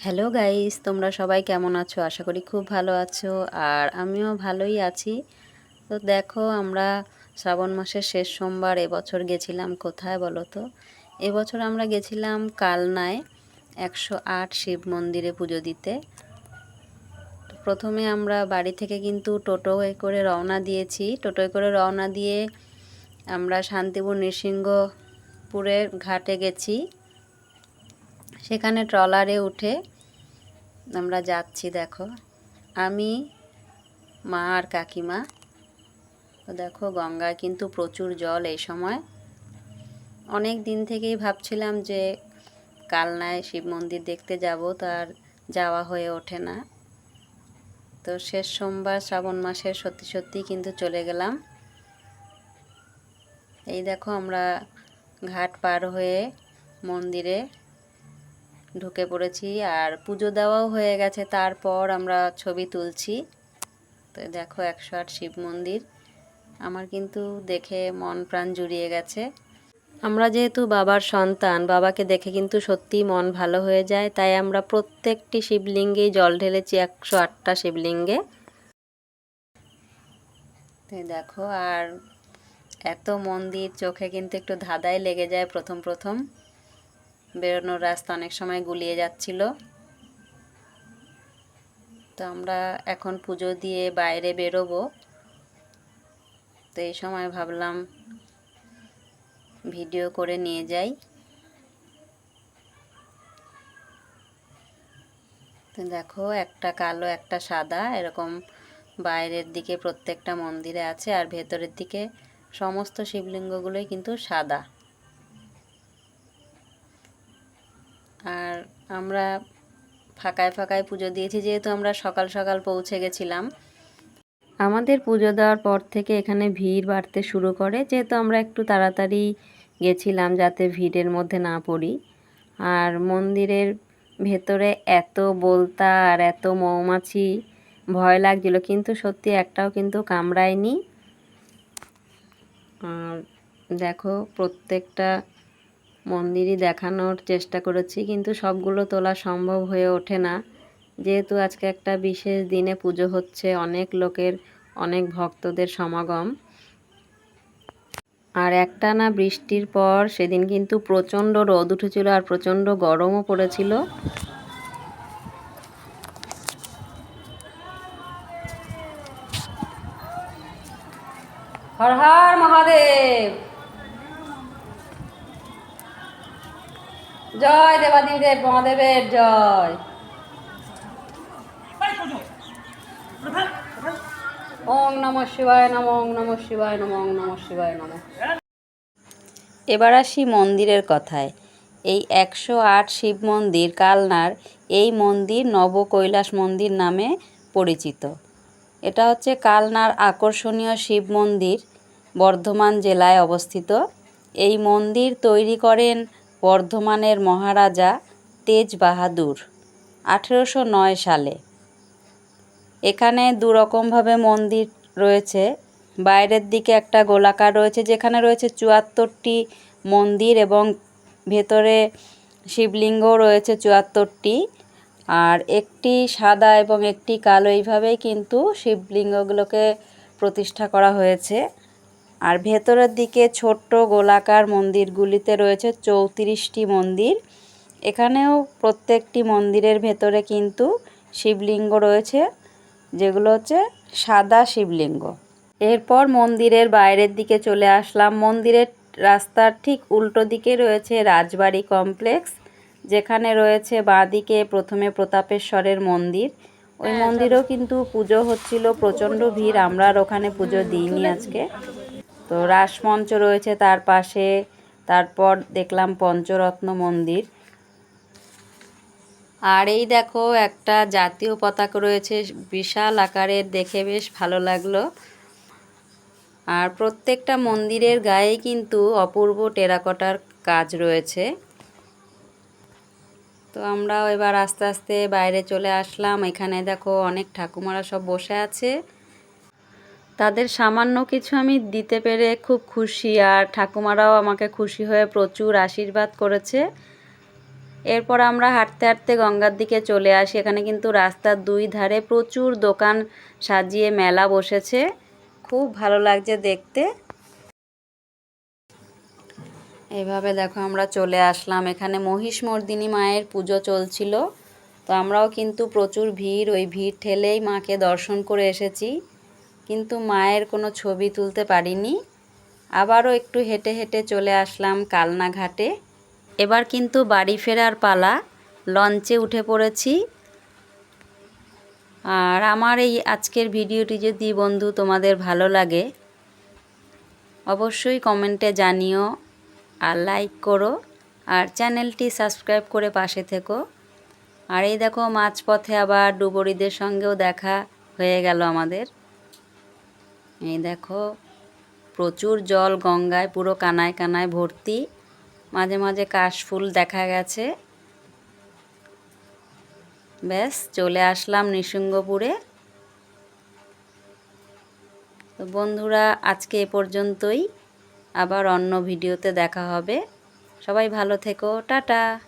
Hello guys তোমরা সবাই কেমন আছো? আশা করি খুব ভালো আছো। আর আমিও ভালোই আছি। তো দেখো, আমরা শ্রাবণ মাসের শেষ সোমবার, এবছর গেছিলাম কোথায় বলো তো? এবছর আমরা গেছিলাম কালনায় একশো আট শিব মন্দিরে পুজো দিতে। প্রথমে আমরা বাড়ি থেকে কিন্তু টোটোয় করে রওনা দিয়েছি। টোটোয় করে রওনা দিয়ে আমরা শান্তিপুর নৃসিংহপুরের ঘাটে গেছি। সেখানে ট্রলারে উঠে আমরা যাচ্ছি, দেখো। আমি, মা আর কাকিমা। তো দেখো, গঙ্গায় কিন্তু প্রচুর জল এই সময়। অনেক দিন থেকেই ভাবছিলাম যে কালনায় শিব মন্দির দেখতে যাব তার যাওয়া হয়ে ওঠে না। তো শেষ সোমবার শ্রাবণ মাসের সত্যি সত্যি কিন্তু চলে গেলাম। এই দেখো, আমরা ঘাট পার হয়ে মন্দিরে ঢুকে পড়েছি আর পুজো দেওয়াও হয়ে গেছে। তারপর আমরা ছবি তুলছি। তো দেখো একশো আট শিব মন্দির। আমার কিন্তু দেখে মন প্রাণ জুড়িয়ে গেছে। আমরা যেহেতু বাবার সন্তান, বাবাকে দেখে কিন্তু সত্যিই মন ভালো হয়ে যায়। তাই আমরা প্রত্যেকটি শিবলিঙ্গেই জল ঢেলেছি একশো আটটা শিবলিঙ্গে। দেখো, আর এত মন্দির চোখে কিন্তু একটু ধাঁধাই লেগে যায় প্রথম প্রথম। বেরোনোর রাস্তা অনেক সময় গুলিয়ে যাচ্ছিল। তো আমরা এখন পুজো দিয়ে বাইরে বেরোবো। তো এই সময় ভাবলাম ভিডিও করে নিয়ে যাই। তো দেখো, একটা কালো, একটা সাদা, এরকম বাইরের দিকে প্রত্যেকটা মন্দিরে আছে আর ভেতরের দিকে সমস্ত শিবলিঙ্গগুলোই কিন্তু সাদা। আর আমরা ফাঁকায় ফাঁকায় পুজো দিয়েছি, যেহেতু আমরা সকাল সকাল পৌঁছে গেছিলাম। আমাদের পুজো দেওয়ার পর থেকে এখানে ভিড় বাড়তে শুরু করে, যেহেতু আমরা একটু তাড়াতাড়ি গেছিলাম যাতে ভিড়ের মধ্যে না পড়ি। আর মন্দিরের ভেতরে এত বলতা আর এত মৌমাছি, ভয় লাগছিল, কিন্তু সত্যি একটাও কিন্তু কামড়ায়নি। আর দেখো, প্রত্যেকটা মন্দিরই দেখানোর চেষ্টা করেছি, কিন্তু সবগুলো তোলা সম্ভব হয়ে ওঠে না। যেহেতু আজকে একটা বিশেষ দিনে পুজো হচ্ছে, অনেক লোকের, অনেক ভক্তদের সমাগম। আর একটা না বৃষ্টির পর সেদিন কিন্তু প্রচণ্ড রোদ উঠেছিল আর প্রচণ্ড গরমও পড়েছিল। হর হর মহাদেব! জয় দেবাদিদেব মহাদেবের জয়। ওং নম শিবায় নম ওং নম শিবায় নম ওং নম শিবায় নম। এবার আসি মন্দিরের কথায়। এই একশো আট শিব মন্দির কালনার এই মন্দির নব কৈলাস মন্দির নামে পরিচিত। এটা হচ্ছে কালনার আকর্ষণীয় শিব মন্দির বর্ধমান জেলায় অবস্থিত। এই মন্দির তৈরি করেন বর্ধমানের মহারাজা তেজ বাহাদুর, আঠেরোশো নয় সালে। এখানে দুরকমভাবে মন্দির রয়েছে। বাইরের দিকে একটা গোলাকার রয়েছে, যেখানে রয়েছে চুয়াত্তরটি মন্দির এবং ভেতরে শিবলিঙ্গ রয়েছে চুয়াত্তরটি। আর একটি সাদা এবং একটি কালো, এইভাবেই কিন্তু শিবলিঙ্গগুলোকে প্রতিষ্ঠা করা হয়েছে। আর ভেতরের দিকে ছোট্ট গোলাকার মন্দিরগুলিতে রয়েছে চৌত্রিশটি মন্দির। এখানেও প্রত্যেকটি মন্দিরের ভেতরে কিন্তু শিবলিঙ্গ রয়েছে, যেগুলো হচ্ছে সাদা শিবলিঙ্গ। এরপর মন্দিরের বাইরের দিকে চলে আসলাম। মন্দিরের রাস্তার ঠিক উল্টো দিকে রয়েছে রাজবাড়ি কমপ্লেক্স, যেখানে রয়েছে বাঁদিকে প্রথমে প্রতাপেশ্বরের মন্দির। ওই মন্দিরেও কিন্তু পুজো হচ্ছিল, প্রচণ্ড ভিড়। আমরা আর ওখানে পুজো দিইনি আজকে। তো রাসমঞ্চ রয়েছে তার পাশে। তারপর দেখলাম পঞ্চরত্ন মন্দির। আর এই দেখো, একটা জাতীয় পতাকা রয়েছে, বিশাল আকারের, দেখে বেশ ভালো লাগল। আর প্রত্যেকটা মন্দিরের গায়ে কিন্তু অপূর্ব টেরাকটার কাজ রয়েছে। তো আমরাও এবার আস্তে আস্তে বাইরে চলে আসলাম। এখানে দেখো অনেক ঠাকুমারা সব বসে আছে। তাদের সামান্য কিছু আমি দিতে পেরে খুব খুশি আর ঠাকুমারাও আমাকে খুশি হয়ে প্রচুর আশীর্বাদ করেছে। এরপর আমরা হাঁটতে হাঁটতে গঙ্গার দিকে চলে আসি। এখানে কিন্তু রাস্তার দুই ধারে প্রচুর দোকান সাজিয়ে মেলা বসেছে। খুব ভালো লাগছে দেখতে। এভাবে দেখো আমরা চলে আসলাম। এখানে মহিষমর্দিনী মায়ের পুজো চলছিল। তো আমরাও কিন্তু প্রচুর ভিড়। ওই ভিড় ঠেলেই মাকে দর্শন করে এসেছি। কিন্তু মায়ের কোনো ছবি তুলতে পারিনি। আবারও একটু হেঁটে হেঁটে চলে আসলাম কালনা ঘাটে। এবার কিন্তু বাড়ি ফেরার পালা। লঞ্চে উঠে পড়েছি। আর আমার এই আজকের ভিডিওটি যদি বন্ধু তোমাদের ভালো লাগে, অবশ্যই কমেন্টে জানিও আর লাইক করো আর চ্যানেলটি সাবস্ক্রাইব করে পাশে থেকো। আর এই দেখো, মাঝপথে আবার ডুবরিদের সঙ্গেও দেখা হয়ে গেল আমাদের। এই দেখো, প্রচুর জল গঙ্গায়, পুরো কানায় কানায় ভর্তি। মাঝে মাঝে কাশফুল দেখা গেছে। ব্যাস, চলে আসলাম নিসিংহপুরে। তো বন্ধুরা, আজকে এ পর্যন্তই। আবার অন্য ভিডিওতে দেখা হবে। সবাই ভালো থেকো। টাটা!